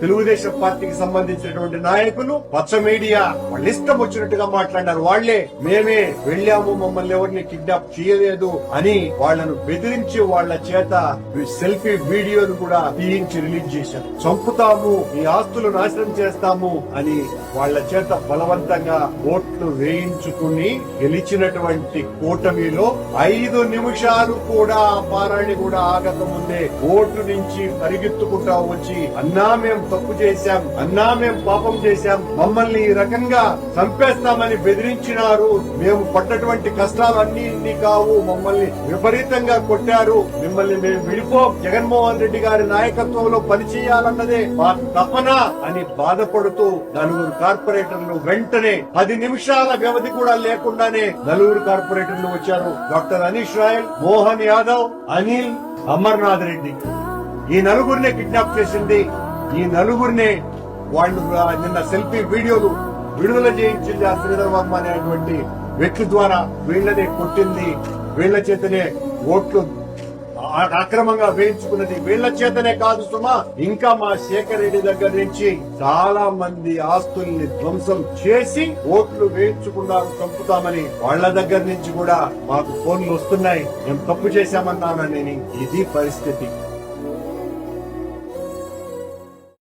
తెలుగుదేశం పార్టీకి సంబంధించినటువంటి నాయకులు పచ్చ మీడియా వాళ్ళ ఇష్టం వచ్చినట్టుగా మాట్లాడారు వాళ్ళే మేమే వెళ్ళాము మమ్మల్ని ఎవరిని కిడ్నాప్ చేయలేదు అని వాళ్ళను బెదిరించి వాళ్ళ చేత సెల్ఫీ వీడియోను కూడా తీయించి రిలీజ్ చేశారు. చంపుతాము ఈ ఆస్తులు నాశనం చేస్తాము అని వాళ్ళ చేత బలవంతంగా ఓట్లు వేయించుకుని గెలిచినటువంటి కూటమిలో ఐదు నిమిషాలు కూడా ఆ పారాయణ కూడా ఆగకముందే ఓటు నుంచి పరిగెత్తుకుంటా వచ్చి అన్నా మేము తప్పు చేశాం అన్నా మేము పాపం చేశాం మమ్మల్ని ఈ రకంగా చంపేస్తామని బెదిరించినారు. మేము పడ్డటువంటి కష్టాలు అన్ని ఇన్ని కావు మమ్మల్ని విపరీతంగా కొట్టారు. మిమ్మల్ని మేము విడిపో. జగన్మోహన్ రెడ్డి గారి నాయకత్వంలో పనిచేయాలన్నదే మా తపన అని బాధపడుతూ నలుగురు కార్పొరేటర్లు వెంటనే పది నిమిషాల వ్యవధి కూడా లేకుండానే నలుగురు కార్పొరేటర్లు వచ్చారు. Doctor Anish royal Mohan Yadav Anil Amarnath Reddy. ఈ నలుగురినే కిడ్నాప్ చేసింది. ఈ నలుగురినే వాళ్ళు నిన్న సెల్ఫీ వీడియోలు విడుదల చేయించింది ఆ శ్రీధర్ వర్మ అనేటువంటి వ్యక్తి ద్వారా వీళ్ళనే కొట్టింది. వీళ్ళ చేతనే ఓట్లు అక్రమంగా వేయించుకున్నది వీళ్ళ చేతనే కాదు సుమా. ఇంకా మా శేఖర్ రెడ్డి దగ్గర నుంచి చాలా మంది ఆస్తుల్ని ధ్వంసం చేసి ఓట్లు వేయించుకున్నారు చంపుతామని వాళ్ళ దగ్గర నుంచి కూడా మాకు ఫోన్లు వస్తున్నాయి. మేము తప్పు చేశామన్నానని ఇది పరిస్థితి.